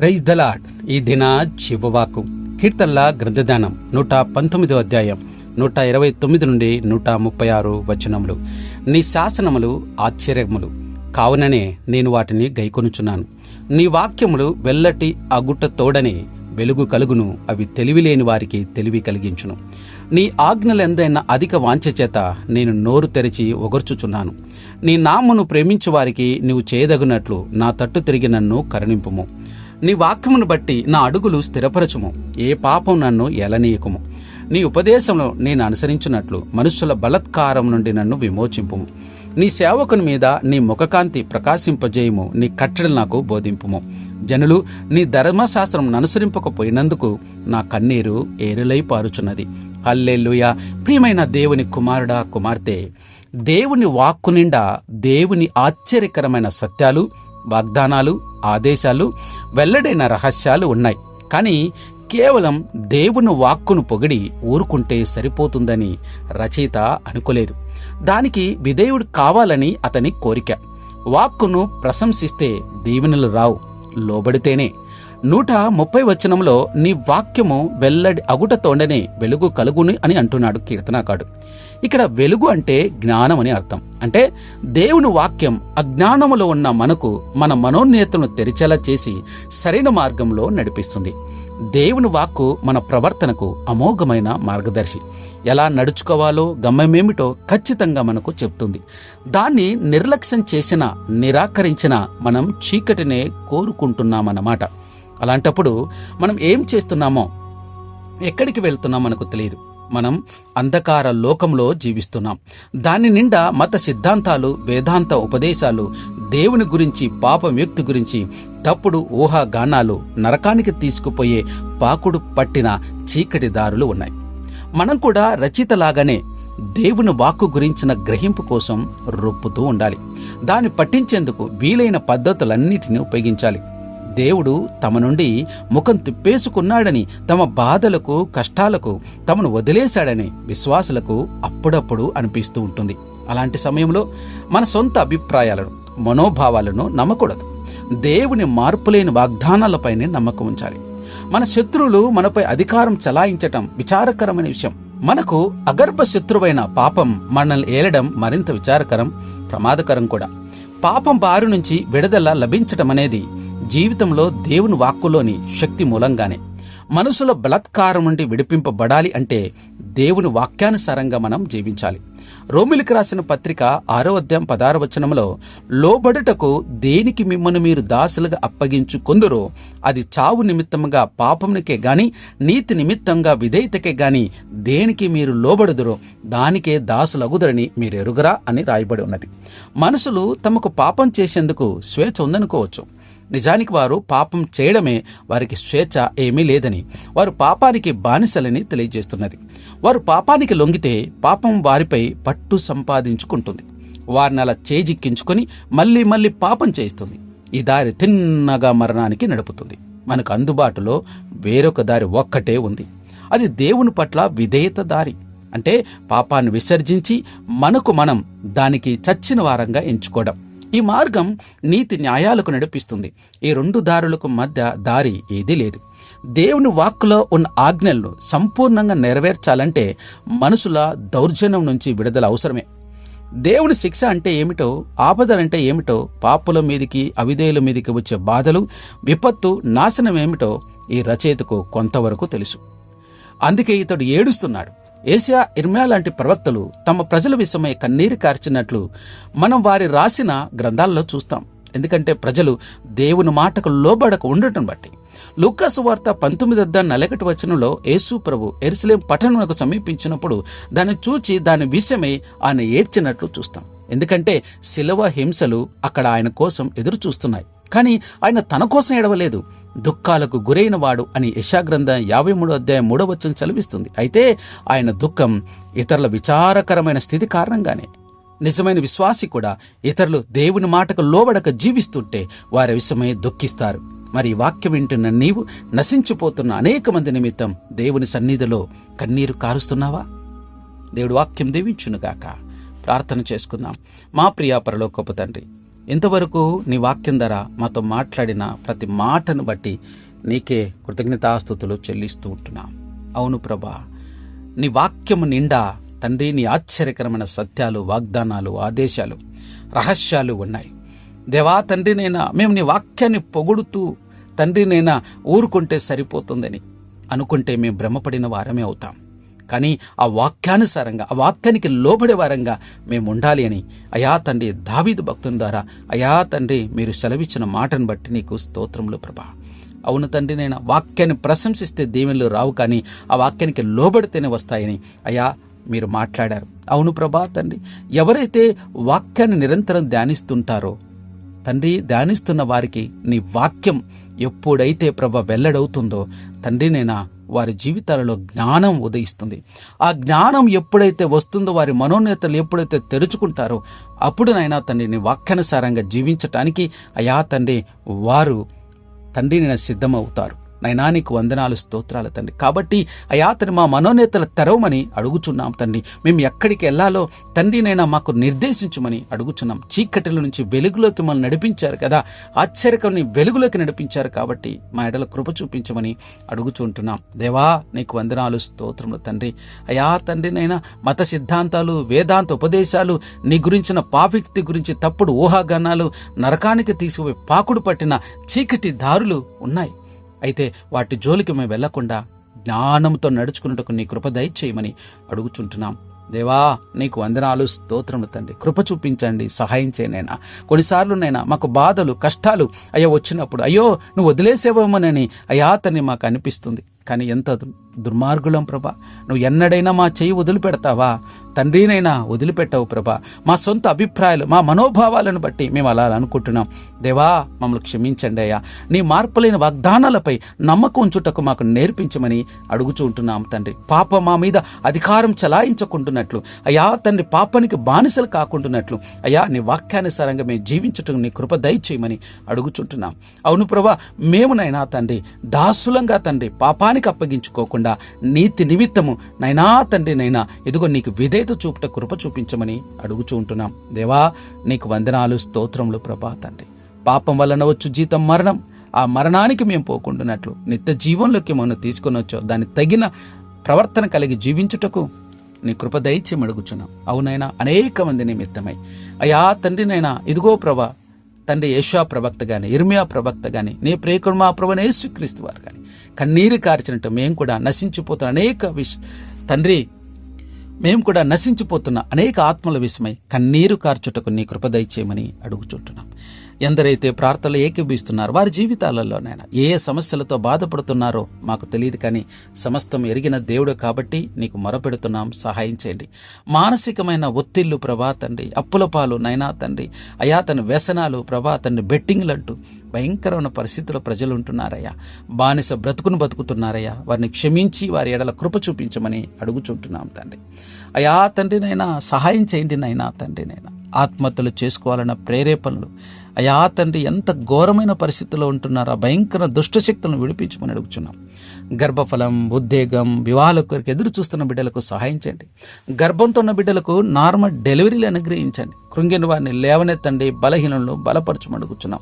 Praise the Lord ఈ దిన శివవాకు కీర్తనల గ్రంథదానం నూట పంతొమ్మిదో అధ్యాయం నూట ఇరవై తొమ్మిది నుండి నూట ముప్పై ఆరు వచనములు. నీ శాసనములు ఆశ్చర్యములు. కావుననే నేను వాటిని గైకొనుచున్నాను. నీ వాక్యములు వెల్లటి అగుట తోడనే వెలుగు కలుగును అవి తెలివిలేని వారికి తెలివి కలిగించును. నీ ఆజ్ఞలెందైన అధిక వాంఛ చేత నేను నోరు తెరిచి ఒగర్చుచున్నాను. నీ నామును ప్రేమించు వారికి నీవు చేయదగినట్లు నా తట్టు తిరిగి నన్ను కరుణింపుము. నీ వాక్యమును బట్టి నా అడుగులు స్థిరపరచుము. ఏ పాపం నన్ను ఎలనీయకుము. నీ ఉపదేశంలో నేను అనుసరించినట్లు మనుషుల బలత్కారం నుండి నన్ను విమోచింపుము. నీ సేవకుని మీద నీ ముఖకాంతి ప్రకాశింపజేయము. నీ కట్టడలు నాకు బోధింపుము. జనులు నీ ధర్మశాస్త్రం అనుసరింపకపోయినందుకు నా కన్నీరు ఏరులై పారుచున్నది. హల్లెల్లుయ ప్రియమైన దేవుని కుమారుడా కుమార్తె! దేవుని వాక్కు నిండా దేవుని ఆశ్చర్యకరమైన సత్యాలు వాగ్దానాలు ఆదేశాలు వెల్లడైన రహస్యాలు ఉన్నాయి. కానీ కేవలం దేవుని వాక్కును పొగిడి ఊరుకుంటే సరిపోతుందని రచయిత అనుకోలేదు. దానికి విధేయుడు కావాలని అతని కోరిక. వాక్కును ప్రశంసిస్తే దీవెనలు రావు. లోబడితేనే. నూట ముప్పై వచనంలో నీ వాక్యము వెల్లడి అగుటతోండనే వెలుగు కలుగుని అని అంటున్నాడు కీర్తనాకాడు ఇక్కడ వెలుగు అంటే జ్ఞానం అని అర్థం. అంటే దేవుని వాక్యం అజ్ఞానములో ఉన్న మనకు మన మనోన్నేతను తెరిచేలా చేసి సరైన మార్గంలో నడిపిస్తుంది. దేవుని వాక్కు మన ప్రవర్తనకు అమోఘమైన మార్గదర్శి. ఎలా నడుచుకోవాలో గమ్యమేమిటో ఖచ్చితంగా మనకు చెప్తుంది. దాన్ని నిర్లక్ష్యం చేసిన నిరాకరించిన మనం చీకటినే కోరుకుంటున్నామన్నమాట. అలాంటప్పుడు మనం ఏం చేస్తున్నామో ఎక్కడికి వెళ్తున్నాం మనకు తెలియదు. మనం అంధకార లోకంలో జీవిస్తున్నాం. దాని నిండా మత సిద్ధాంతాలు వేదాంత ఉపదేశాలు దేవుని గురించి పాపం వ్యక్తి గురించి తప్పుడు ఊహాగానాలు నరకానికి తీసుకుపోయే పాకుడు పట్టిన చీకటి దారులు ఉన్నాయి. మనం కూడా రచితలాగానే దేవుని వాక్కు గురించిన గ్రహింపు కోసం రొప్పుతూ ఉండాలి. దాన్ని పట్టించేందుకు వీలైన పద్ధతులన్నిటిని ఉపయోగించాలి. దేవుడు తమ నుండి ముఖం తిప్పేసుకున్నాడని తమ బాధలకు కష్టాలకు తమను వదిలేశాడని విశ్వాసులకు అప్పుడప్పుడు అనిపిస్తూ ఉంటుంది. అలాంటి సమయంలో మన సొంత అభిప్రాయాలను మనోభావాలను నమ్మకూడదు. దేవుని మార్పులేని వాగ్దానాలపైనే నమ్మకం ఉంచాలి. మన శత్రువులు మనపై అధికారం చలాయించటం విచారకరమైన విషయం. మనకు అగర్భ శత్రువైన పాపం మనల్ని ఏలడం మరింత విచారకరం ప్రమాదకరం కూడా. పాపం బారి నుంచి విడుదల లభించటం అనేది జీవితంలో దేవుని వాక్కులోని శక్తి మూలంగానే. మనసుల బలత్కారం నుండి విడిపింపబడాలి అంటే దేవుని వాక్యానుసారంగా మనం జీవించాలి. రోమిలికి రాసిన పత్రిక ఆరో అధ్యాయం పదార వచనంలో లోబడుటకు దేనికి మిమ్మల్ని మీరు దాసులుగా అప్పగించుకొందరో అది చావు నిమిత్తముగా పాపమునికే గాని నీతి నిమిత్తంగా విధేయతకే గాని దేనికి మీరు లోబడుదురో దానికే దాసులగుదరని మీరు ఎరుగరా అని రాయబడి ఉన్నది. మనుషులు తమకు పాపం చేసేందుకు స్వేచ్ఛ ఉందనుకోవచ్చు. నిజానికి వారు పాపం చేయడమే వారికి స్వేచ్ఛ ఏమీ లేదని వారు పాపానికి బానిసలని తెలియజేస్తున్నది. వారు పాపానికి లొంగితే పాపం వారిపై పట్టు సంపాదించుకుంటుంది. వారిని అలా చేజిక్కించుకొని మళ్ళీ మళ్ళీ పాపం చేయిస్తుంది. ఈ దారి తిన్నగా మరణానికి నడుపుతుంది. మనకు అందుబాటులో వేరొక దారి ఒక్కటే ఉంది. అది దేవుని పట్ల విధేయత దారి. అంటే పాపాన్ని విసర్జించి మనకు మనం దానికి చచ్చిన వారంగా ఎంచుకోవడం. ఈ మార్గం నీతి న్యాయాలకు నడిపిస్తుంది. ఈ రెండు దారులకు మధ్య దారి ఏదీ లేదు. దేవుని వాక్కులో ఉన్న ఆజ్ఞలను సంపూర్ణంగా నెరవేర్చాలంటే మనుషుల దౌర్జన్యం నుంచి విడుదల అవసరమే. దేవుని శిక్ష అంటే ఏమిటో ఆపదలంటే ఏమిటో పాపుల మీదికి అవిధేయుల మీదికి వచ్చే బాధలు విపత్తు నాశనం ఏమిటో ఈ రచయితకు కొంతవరకు తెలుసు. అందుకే ఇతడు ఏడుస్తున్నాడు. ఏసియా ఇర్మియా లాంటి ప్రవక్తలు తమ ప్రజల విషయమై కన్నీరు కార్చినట్లు మనం వారి రాసిన గ్రంథాల్లో చూస్తాం. ఎందుకంటే ప్రజలు దేవుని మాటకు లోబడక ఉండటం బట్టి. లూకాసు వార్త పంతొమ్మిది వద్ద నలగటి వచనంలో యేసు ప్రభు ఎరుసలేం పట్టణమునకు సమీపించినప్పుడు దాన్ని చూచి దాని విషయమై ఆయన ఏడ్చినట్లు చూస్తాం. ఎందుకంటే శిలవ హింసలు అక్కడ ఆయన కోసం ఎదురు చూస్తున్నాయి కానీ ఆయన తన కోసం ఏడవలేదు. దుఃఖాలకు గురైన వాడు అని యశాగ్రంథం యాభై మూడో అధ్యాయం మూడో వచ్చం చలివిస్తుంది అయితే ఆయన దుఃఖం ఇతరుల విచారకరమైన స్థితి కారణంగానే. నిజమైన విశ్వాసి కూడా ఇతరులు దేవుని మాటకు లోబడక జీవిస్తుంటే వారి విషయమై దుఃఖిస్తారు. మరి వాక్యం వింటున్న నీవు నశించిపోతున్న అనేక మంది నిమిత్తం దేవుని సన్నిధిలో కన్నీరు కారుస్తున్నావా? దేవుడు వాక్యం దీవించునుగాక. ప్రార్థన చేసుకుందాం. మా ప్రియాపరలో గొప్ప తండ్రి ఇంతవరకు నీ వాక్యం ధర మాతో మాట్లాడిన ప్రతి మాటను బట్టి నీకే కృతజ్ఞతాస్థుతులు చెల్లిస్తూ ఉంటున్నాం. అవును ప్రభా నీ వాక్యము నిండా తండ్రి నీ ఆశ్చర్యకరమైన సత్యాలు వాగ్దానాలు ఆదేశాలు రహస్యాలు ఉన్నాయి. దేవా తండ్రినైనా మేము నీ వాక్యాన్ని పొగుడుతూ తండ్రినైనా ఊరుకుంటే సరిపోతుందని అనుకుంటే మేము భ్రమపడిన వారమే అవుతాం. కానీ ఆ వాక్యానుసారంగా ఆ వాక్యానికి లోబడే వారంగా మేము ఉండాలి అని అయా తండ్రి దావీదు భక్తుని ద్వారా అయా తండ్రి మీరు సెలవిచ్చిన మాటను బట్టి నీకు స్తోత్రములు ప్రభా. అవును తండ్రి నేను వాక్యాన్ని ప్రశంసిస్తే దీవెనలు రావు కానీ ఆ వాక్యానికి లోబడితేనే వస్తాయని అయా మీరు మాట్లాడారు. అవును ప్రభా తండ్రి ఎవరైతే వాక్యాన్ని నిరంతరం ధ్యానిస్తుంటారో తండ్రి ధ్యానిస్తున్న వారికి నీ వాక్యం ఎప్పుడైతే ప్రభ వెల్లడవుతుందో తండ్రి నేనా వారి జీవితాలలో జ్ఞానం ఉదయిస్తుంది. ఆ జ్ఞానం ఎప్పుడైతే వస్తుందో వారి మనోనేతలు ఎప్పుడైతే తెరుచుకుంటారో అప్పుడు నైనా తండ్రిని వాక్యానుసారంగా జీవించటానికి అయా తండ్రి వారు తండ్రిని సిద్ధమవుతారు. నైనా నీకు వందనాలు స్తోత్రాలు తండ్రి. కాబట్టి అయా తండ్రి మా మనోనేతలు తెరవమని అడుగుచున్నాం తండ్రి. మేము ఎక్కడికి వెళ్ళాలో తండ్రినైనా మాకు నిర్దేశించమని అడుగుచున్నాం. చీకటిల నుంచి వెలుగులోకి మనం నడిపించారు కదా. ఆశ్చర్యకరని వెలుగులోకి నడిపించారు కాబట్టి మా ఎడల కృప చూపించమని అడుగుచుంటున్నాం దేవా నీకు వందనాలు స్తోత్రములు తండ్రి. అయా తండ్రినైనా మత సిద్ధాంతాలు వేదాంత ఉపదేశాలు నీ గురించిన పాపిక్తి గురించి తప్పుడు ఊహాగానాలు నరకానికి తీసుకుపోయి పాకుడు పట్టిన చీకటి దారులు ఉన్నాయి. అయితే వాటి జోలికి మేము వెళ్ళకుండా జ్ఞానంతో నడుచుకున్నట్టుకు నీ కృప దయచేయమని అడుగుచుంటున్నాం. దేవా నీకు వందనాలు స్తోత్రములు తండ్రి. కృప చూపించండి సహాయం చేయనైనా. కొన్నిసార్లు నైనా మాకు బాధలు కష్టాలు అయ్యో వచ్చినప్పుడు అయ్యో నువ్వు వదిలేసేవేమోనని అయ్యా అతన్ని మాకు అనిపిస్తుంది. కానీ ఎంత దు- దుర్మార్గులం ప్రభా. నువ్వు ఎన్నడైనా మా చెయ్యి వదిలిపెడతావా? తండ్రినైనా వదిలిపెట్టవు ప్రభా. మా సొంత అభిప్రాయాలు మా మనోభావాలను బట్టి మేము అలా అనుకుంటున్నాం. దేవా మమ్మల్ని క్షమించండి అయ్యా. నీ మార్పులేని వాగ్దానాలపై నమ్మకం ఉంచుటకు మాకు నేర్పించమని అడుగుచూ ఉంటున్నాం తండ్రి. పాప మా మీద అధికారం చలాయించకుంటున్నట్లు అయ్యా తండ్రి పాపానికి బానిసలు కాకుంటున్నట్లు అయ్యా నీ వాక్యానుసారంగా మేము జీవించటం నీ కృప దయచేయమని అడుగుచుంటున్నాం. అవును ప్రభా మేమునైనా తండ్రి దాసులంగా తండ్రి పాపానికి అప్పగించుకోకుండా నీతి నిమిత్తము నైనా తండ్రి నైనా ఇదిగో నీకు విధేయత చూపుట కృప చూపించమని అడుగుచూ ఉంటున్నాం. దేవా నీకు వందనాలు స్తోత్రములు ప్రభా తండ్రి. పాపం వలన వచ్చు జీతం మరణం. ఆ మరణానికి మేము పోకుండానట్లు నిత్య జీవంలోకి మనం తీసుకొని వచ్చో దానికి తగిన ప్రవర్తన కలిగి జీవించుటకు నీ కృప దయచి అడుగుచున్నాం. అవునైనా అనేక మంది నిమిత్తమై. అయా తండ్రినైనా ఇదిగో ప్రభా తండ్రి యశా ప్రవక్త గాని ఇర్మియా ప్రవక్త గాని నీ ప్రేకుడు మా ప్రభు యేసుక్రీస్తు వారు గాని కన్నీరు కార్చినట్టు మేము కూడా నశించిపోతున్న అనేక విష తండ్రి మేము కూడా నశించిపోతున్న అనేక ఆత్మల విషయమై కన్నీరు కార్చుటకు నీ కృప దయచేయమని అడుగుచుంటున్నాం. ఎందరైతే ప్రార్థనలు ఏకీభిస్తున్నారు వారి జీవితాలలోనైనా ఏ ఏ సమస్యలతో బాధపడుతున్నారో మాకు తెలియదు కానీ సమస్తం ఎరిగిన దేవుడు కాబట్టి నీకు మొరపెడుతున్నాం. సహాయం చేయండి. మానసికమైన ఒత్తిళ్ళు ప్రభా తండ్రి అప్పుల పాలు నైనా తండ్రి అయా తన వ్యసనాలు ప్రభా తండ్రి బెట్టింగ్లు అంటూ భయంకరమైన పరిస్థితుల్లో ప్రజలు ఉంటున్నారయ్యా. బానిస బ్రతుకును బతుకుతున్నారయ్యా. వారిని క్షమించి వారి ఎడల కృప చూపించమని అడుగుచుంటున్నాం తండ్రి. అయా తండ్రినైనా సహాయం చేయండి నైనా తండ్రినైనా ఆత్మహత్యలు చేసుకోవాలన్న ప్రేరేపణలు. అయా తండ్రి ఎంత ఘోరమైన పరిస్థితుల్లో ఉంటున్నారో ఆ భయంకర దుష్టశక్తులను విడిపించమని అడుగుచున్నాం. గర్భఫలం ఉద్వేగం వివాహాల కొరకు ఎదురు చూస్తున్న బిడ్డలకు సహాయం చేయండి. గర్భంతో ఉన్న బిడ్డలకు నార్మల్ డెలివరీలు అనుగ్రహించండి. కృంగిన వారిని లేవనెత్తండి బలహీనలను బలపరచమని అడుగుచున్నాం.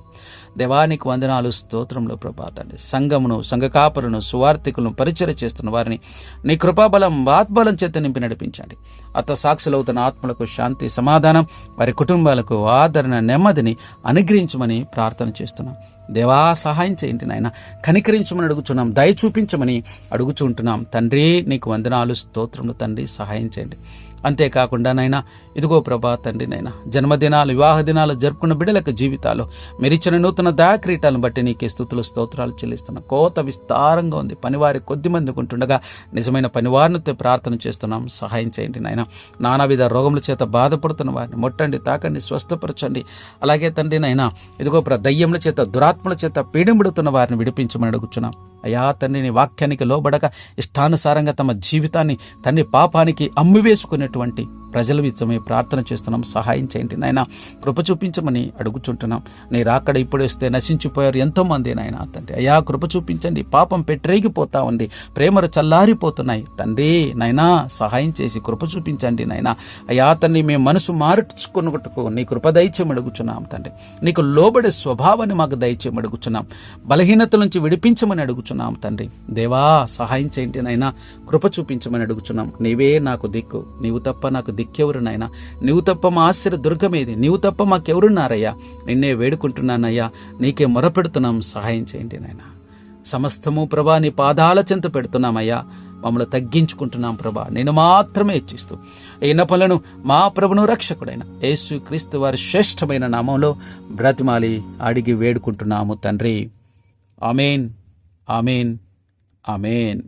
దేవానికి వందనాలు స్తోత్రంలో ప్రభాతండి సంఘమును సంఘ కాపులను సువార్థికులను పరిచయ చేస్తున్న వారిని నీ కృపాబలం ఆత్బలం చేత నింపి నడిపించండి. అత సాక్షులవుతున్న ఆత్మలకు శాంతి సమాధానం వారి కుటుంబాలకు ఆదరణ నెమ్మదిని అనుగ్రహించమని ప్రార్థన చేస్తున్నాం. దేవా సహాయం చేయండి నాయన. కనికరించమని అడుగుచున్నాం దయ చూపించమని అడుగుచుంటున్నాం. తండ్రి నీకు వందనాలు స్తోత్రములు తండ్రి సహాయం చేయండి. అంతేకాకుండా నైనా ఇదిగో ప్రభా తండ్రి నైనా జన్మదినాలు వివాహ దినాలు జరుపుకున్న బిడ్డలకు జీవితాలు మెరిచిన నూతన దయాక్రీటాలను బట్టి నీకే స్థుతులు స్తోత్రాలు చెల్లిస్తున్న కోత విస్తారంగా ఉంది. పనివారి కొద్ది మంది ఉంటుండగా నిజమైన పనివారినితో ప్రార్థన చేస్తున్నాం. సహాయం చేయండి నాయన నానావిధ రోగముల చేత బాధపడుతున్న వారిని ముట్టండి తాకండి స్వస్థపరచండి. అలాగే తండ్రి నైనా ఇదిగో ప్ర దయ్యముల చేత దురాత్మల చేత పీడింబడుతున్న వారిని విడిపించమని అడుగుచున్నాం. అయా తండ్రి నీ వాక్యానికి లోబడక ఇష్టానుసారంగా తమ జీవితాన్ని తండ్రి పాపానికి అమ్మివేసుకునేటువంటి ప్రజల విషయమై ప్రార్థన చేస్తున్నాం సహాయం చేయండి. నాయన కృప చూపించమని అడుగుచుంటున్నాం. నీ రాకడ ఇప్పుడు వస్తే నశించిపోయారు ఎంతోమంది నాయన. తండ్రి అయ్యా కృప చూపించండి. పాపం పెట్టరేగిపోతా ఉంది. ప్రేమలు చల్లారిపోతున్నాయి. తండ్రి నాయనా సహాయం చేసి కృప చూపించండి నాయన. అయ్యా తండ్రి మేము మనసు మార్చుకున్నట్టుకు నీ కృప దయచేయం అడుగుచున్నాం తండ్రి. నీకు లోబడే స్వభావాన్ని మాకు దయచేయం అడుగుచున్నాం. బలహీనత నుంచి విడిపించమని అడుగుచున్నాం తండ్రి. దేవా సహాయం చేయండి నాయన. కృప చూపించమని అడుగుచున్నాం. నీవే నాకు దిక్కు నీవు తప్ప నాకు దిక్కు దిక్కెవరు నాయనా నీవు తప్ప మా ఆశ్చర్య దుర్గమేది నీవు తప్ప మాకెవరున్నారయ్యా? నిన్నే వేడుకుంటున్నానయ్యా. నీకే మొరపెడుతున్నాం. సహాయం చేయండి నాయనా. సమస్తము ప్రభా నీ పాదాల చెంత పెడుతున్నామయ్యా. మమ్మల్ని తగ్గించుకుంటున్నాం ప్రభా. నేను మాత్రమే ఇచ్చిస్తూ అయిన పనులను మా ప్రభును రక్షకుడైన యేసు క్రీస్తు వారి శ్రేష్టమైన నామంలో బ్రతిమాలి అడిగి వేడుకుంటున్నాము తండ్రి. ఆమెన్. ఆమెన్. ఆమెన్.